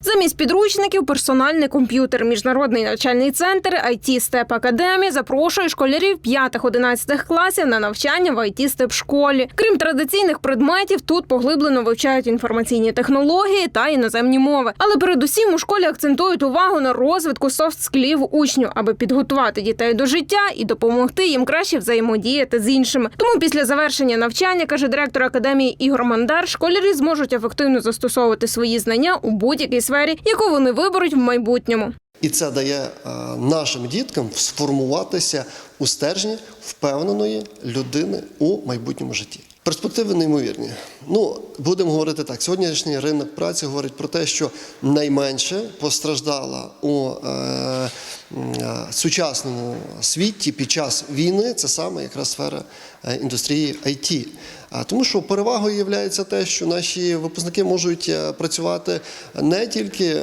Замість підручників персональний комп'ютер. Міжнародний навчальний центр IT Step Academy запрошує школярів 5-11 класів на навчання в IT Step школі. Крім традиційних предметів, тут поглиблено вивчають інформаційні технології та іноземні мови. Але передусім у школі акцентують увагу на розвитку софт-скілів учню, аби підготувати дітей до життя і допомогти їм краще взаємодіяти з іншими. Тому після завершення навчання, каже директор академії Ігор Мандар, школярі зможуть ефективно застосовувати свої знання у будь-якій сфері, яку вони виберуть в майбутньому. І це дає е, нашим діткам сформуватися у стержні впевненої людини у майбутньому житті. Перспективи неймовірні. Ну, будемо говорити так. Сьогоднішній ринок праці говорить про те, що найменше постраждала у е, сучасному світі під час війни. Це саме якраз сфера е, індустрії IT. А тому, що перевагою є те, що наші випускники можуть е, працювати не тільки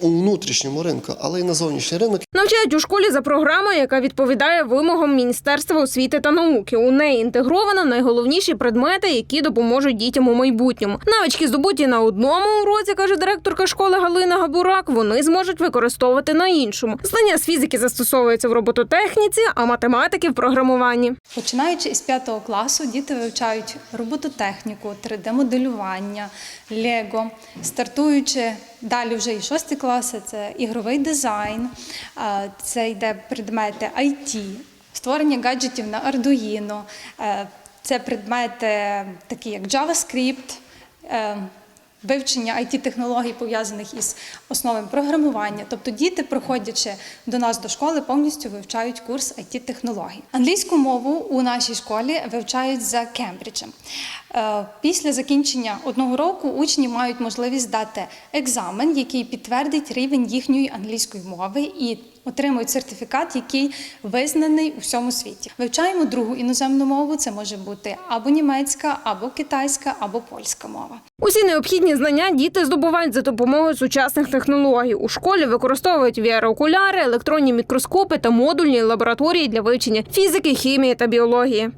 у внутрішньому ринку, але й на зовнішній ринок. Навчають у школі за програмою, яка відповідає вимогам Міністерства освіти та науки. У неї інтегровано найголовніші предмети, які допоможуть дітям у майбутньому. Навички здобуті на одному уроці, каже директорка школи Галина Габурак. Вони зможуть використовувати на іншому. Знання з фізики застосовуються в робототехніці, а математики в програмуванні. Починаючи із 5 класу, діти вивчають робототехніку, 3D-моделювання, Лего, стартуючи далі вже і 6 класи, це ігровий дизайн, це йде предмети IT, створення гаджетів на Arduino, е, це предмети такі як JavaScript, е, вивчення it технологій пов'язаних із основами програмування. Тобто діти, проходячи до нас до школи, повністю вивчають курс it технологій. Англійську мову у нашій школі вивчають за Кембриджем. Е, Після закінчення одного року учні мають можливість здати екзамен, який підтвердить рівень їхньої англійської мови і отримують сертифікат, який визнаний у всьому світі. Вивчаємо другу іноземну мову. Це може бути або німецька, або китайська, або польська мова. Усі необхідні знання діти здобувають за допомогою сучасних технологій. У школі використовують VR-окуляри, електронні мікроскопи та модульні лабораторії для вивчення фізики, хімії та біології.